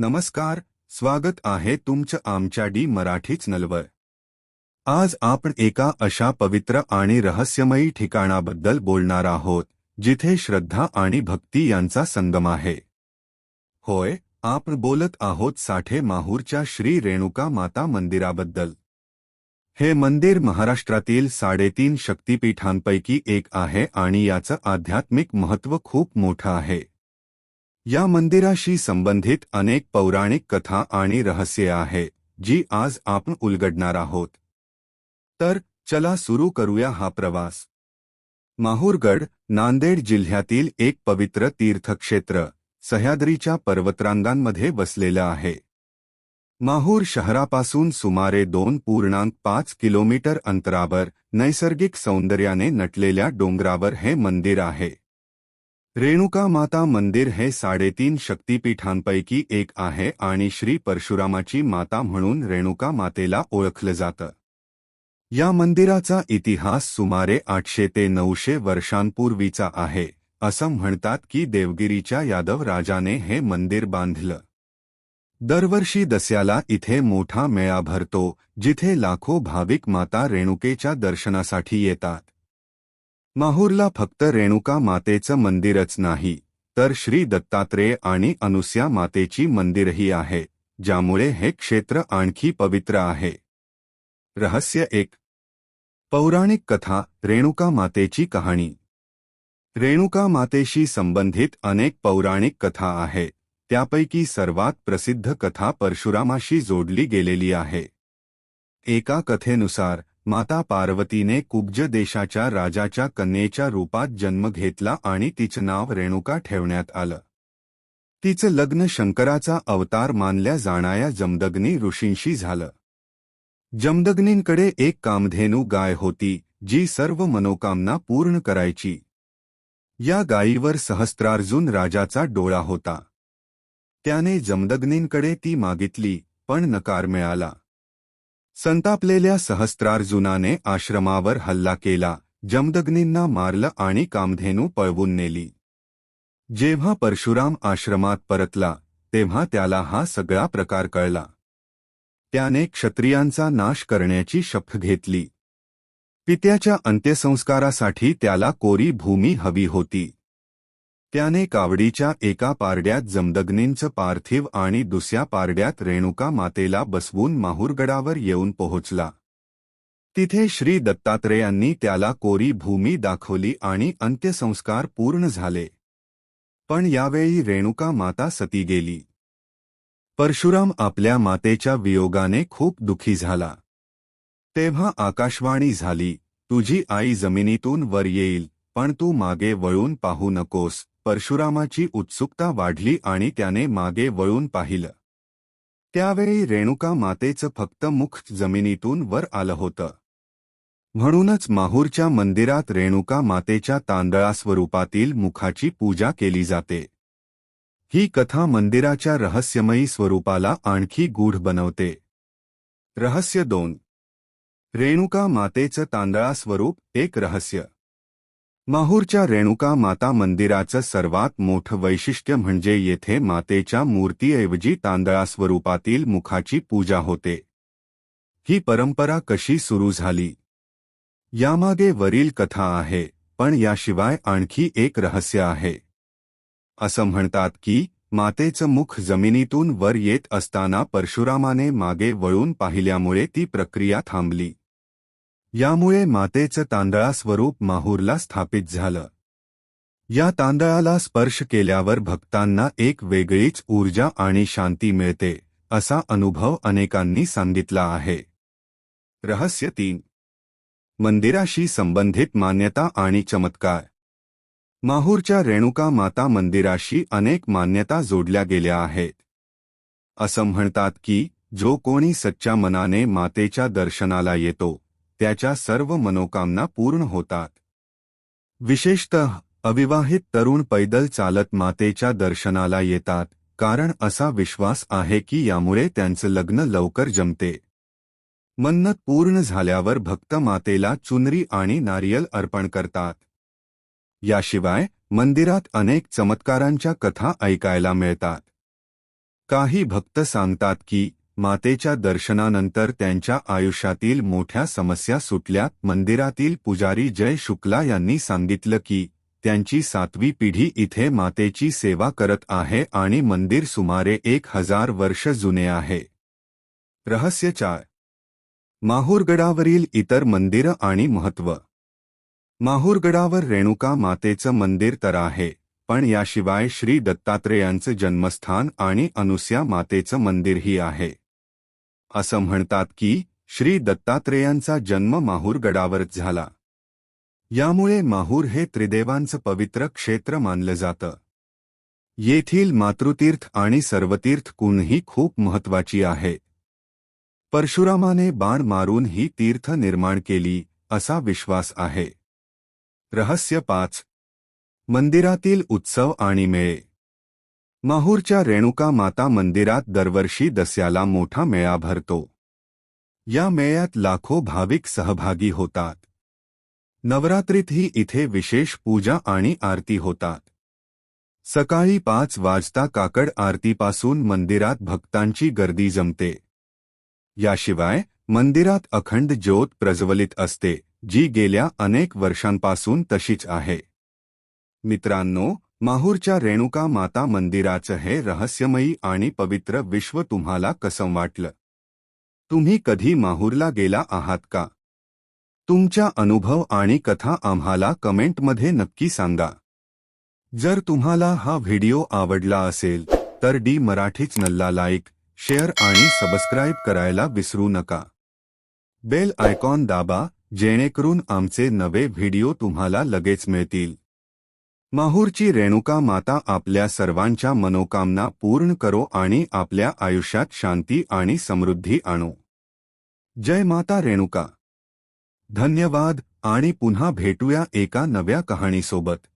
नमस्कार स्वागत आहे तुमचं आमच्या डी मराठी चॅनलवर. आज आपण एका अशा पवित्र आणि रहस्यमयी ठिकाणाबद्दल बोलणार आहोत जिथे श्रद्धा आणि भक्ती यांचा संगम आहे. होय आपण बोलत आहोत साठे माहूरच्या श्री रेणुका माता मंदिराबद्दल. हे मंदिर महाराष्ट्रातील साडेतीन शक्तिपीठांपैकी एक आहे आणि याचं आध्यात्मिक महत्त्व खूप मोठं आहे. या मंदिराशी संबंधित अनेक पौराणिक कथा आणि रहस्य आहे जी आज आपण उलगडणार आहोत. तर चला सुरू करूया हा प्रवास. माहूरगड नांदेड जिल्ह्यातील एक पवित्र तीर्थक्षेत्र सह्याद्रीच्या पर्वतरांगांमध्ये वसलेलं आहे. माहूर शहरापासून सुमारे दोन पूर्णांक पाच किलोमीटर अंतरावर नैसर्गिक सौंदर्याने नटलेल्या डोंगरावर हे मंदिर आहे. रेणुका माता मंदिर हे साडेतीन शक्तिपीठांपैकी एक आहे आणि श्री परशुरामाची माता म्हणून रेणुका मातेला ओळखलं जातं. या मंदिराचा इतिहास सुमारे आठशे ते नऊशे वर्षांपूर्वीचा आहे असं म्हणतात की देवगिरीच्या यादव राजाने हे मंदिर बांधलं. दरवर्षी दस्याला इथे मोठा मेळा भरतो जिथे लाखो भाविक माता रेणुकेच्या दर्शनासाठी येतात. माहूरला फक्त रेणुका मातेचं मंदिरच नाही तर श्री दत्तात्रेय आणि अनुस्या मातेची मंदिरही आहे ज्यामुळे हे क्षेत्र आणखी पवित्र आहे. रहस्य एक. पौराणिक कथा रेणुका मातेची कहाणी. रेणुका मातेशी संबंधित अनेक पौराणिक कथा आहे त्यापैकी सर्वात प्रसिद्ध कथा परशुरामाशी जोडली गेलेली आहे. एका कथेनुसार माता पार्वतीने कुब्ज देशाच्या राजाच्या कन्येच्या रूपात जन्म घेतला आणि तिचं नाव रेणुका ठेवण्यात आलं. तिचं लग्न शंकराचा अवतार मानल्या जाणाऱ्या जमदग्नी ऋषींशी झालं. जमदग्नींकडे एक कामधेनू गाय होती जी सर्व मनोकामना पूर्ण करायची. या गायीवर सहस्त्रार्जुन राजाचा डोळा होता. त्याने जमदग्नींकडे ती मागितली पण नकार मिळाला. संतापलेल्या सहस्त्रार्जुनाने आश्रमावर हल्ला केला जमदग्नींना मारलं आणि कामधेनू पळवून नेली. जेव्हा परशुराम आश्रमात परतला तेव्हा त्याला हा सगळा प्रकार कळला. त्याने क्षत्रियांचा नाश करण्याची शपथ घेतली. पित्याच्या अंत्यसंस्कारासाठी त्याला कोरी भूमी हवी होती. त्याने कावडीच्या एका पारड्यात जमदग्नींचं पार्थिव आणि दुसऱ्या पारड्यात रेणुका मातेला बसवून माहूरगडावर येऊन पोहोचला. तिथे श्री दत्तात्रेयांनी त्याला कोरी भूमी दाखवली आणि अंत्यसंस्कार पूर्ण झाले. पण यावेळी रेणुका माता सती गेली. परशुराम आपल्या मातेच्या वियोगाने खूप दुखी झाला. तेव्हा आकाशवाणी झाली तुझी आई जमिनीतून वर येईल पण तू मागे वळून पाहू नकोस परशुरामाची उत्सुकता वाढली आणि त्याने मागे वळून पाहिलं. त्यावेळी रेणुका मातेचं फक्त मुख जमिनीतून वर आलं होतं. म्हणूनच माहूरच्या मंदिरात रेणुका मातेच्या तांदळा स्वरूपातील मुखाची पूजा केली जाते. ही कथा मंदिराच्या रहस्यमयी स्वरूपाला आणखी गूढ बनवते. रहस्य दोन. रेणुका मातेचं तांदळा स्वरूप एक रहस्य. माहूरच्या रेणुका माता मंदिराचं सर्वात मोठं वैशिष्ट्य म्हणजे येथे मातेच्या मूर्तीऐवजी तांदळा स्वरूपातील मुखाची पूजा होते. ही परंपरा कशी सुरू झाली? यामागे वरील कथा आहे पण याशिवाय आणखी एक रहस्य आहे. असं म्हणतात की मातेचं मुख जमिनीतून वर येत असताना परशुरामाने मागे वळून पाहिल्यामुळे ती प्रक्रिया थांबली. यामुळे मातेचं तांदळा स्वरूप माहूरला स्थापित झालं. या तांदळाला स्पर्श केल्यावर भक्तांना एक वेगळीच ऊर्जा आणि शांती मिळते असा अनुभव अनेकांनी सांगितला आहे. रहस्य तीन. मंदिराशी संबंधित मान्यता आणि चमत्कार. माहूरच्या रेणुका माता मंदिराशी अनेक मान्यता जोडल्या गेल्या आहेत. असं म्हणतात की जो कोणी सच्च्या मनाने मातेच्या दर्शनाला येतो त्याच्या सर्व मनोकामना पूर्ण होतात. विशेषतः अविवाहित तरुण पैदल चालत मातेच्या दर्शनाला येतात कारण असा विश्वास आहे की यामुळे त्यांचं लग्न लवकर जमते. मन्नत पूर्ण झाल्यावर भक्त मातेला चुनरी आणि नारियल अर्पण करतात. याशिवाय मंदिरात अनेक चमत्कारांच्या कथा ऐकायला मिळतात. काही भक्त सांगतात की मातेच्या दर्शनानंतर त्यांच्या आयुष्यातील मोठ्या समस्या सुटल्या. मंदिरातील पुजारी जय शुक्ला यांनी सांगितलं की त्यांची सातवी पिढी इथे मातेची सेवा करत आहे आणि मंदिर सुमारे एक हजार वर्ष जुने आहे. रहस्यचार माहूरगडावरील इतर मंदिरं आणि महत्त्व माहूरगडावर रेणुका मातेचं मंदिर तर आहे पण याशिवाय श्री दत्तात्रेयांचं जन्मस्थान आणि अनुस्या मातेचं मंदिरही आहे. असं म्हणतात की श्री दत्तात्रेयांचा जन्म माहूरगडावरच झाला. यामुळे माहूर हे त्रिदेवांचं पवित्र क्षेत्र मानलं जातं. येथील मातृतीर्थ आणि सर्वतीर्थ कुणही खूप महत्वाची आहे. परशुरामाने बाण मारून ही तीर्थ निर्माण केली असा विश्वास आहे. रहस्य पाच. मंदिरातील उत्सव आणि मेळे. माहूरच्या रेणुका माता मंदिरात दरवर्षी दस्याला मोठा मेळा भरतो. या मेळ्यात लाखो भाविक सहभागी होतात. नवरात्रीतही इथे विशेष पूजा आणि आरती होतात. सकाळी पाच वाजता काकड आरतीपासून मंदिरात भक्तांची गर्दी जमते. याशिवाय मंदिरात अखंड ज्योत प्रज्वलित असते जी गेल्या अनेक वर्षांपासून तशीच आहे. मित्रांनो माहूरच्या रेणुका माता मंदिराचं हे रहस्यमयी आणि पवित्र विश्व तुम्हाला कसं वाटलं? तुम्ही कधी माहूरला गेला आहात का? तुमच्या अनुभव आणि कथा आम्हाला कमेंटमध्ये नक्की सांगा. जर तुम्हाला हा व्हिडिओ आवडला असेल तर डी मराठी चॅनलला लाईक शेअर आणि सबस्क्राईब करायला विसरू नका. बेल आयकॉन दाबा जेणेकरून आमचे नवे व्हिडिओ तुम्हाला लगेच मिळतील. माहूरची रेणुका माता आपल्या सर्वांच्या मनोकामना पूर्ण करो आणि आपल्या आयुष्यात शांती आणि समृद्धी आणो. जय माता रेणुका. धन्यवाद आणि पुन्हा भेटूया एका नव्या कहाणीसोबत.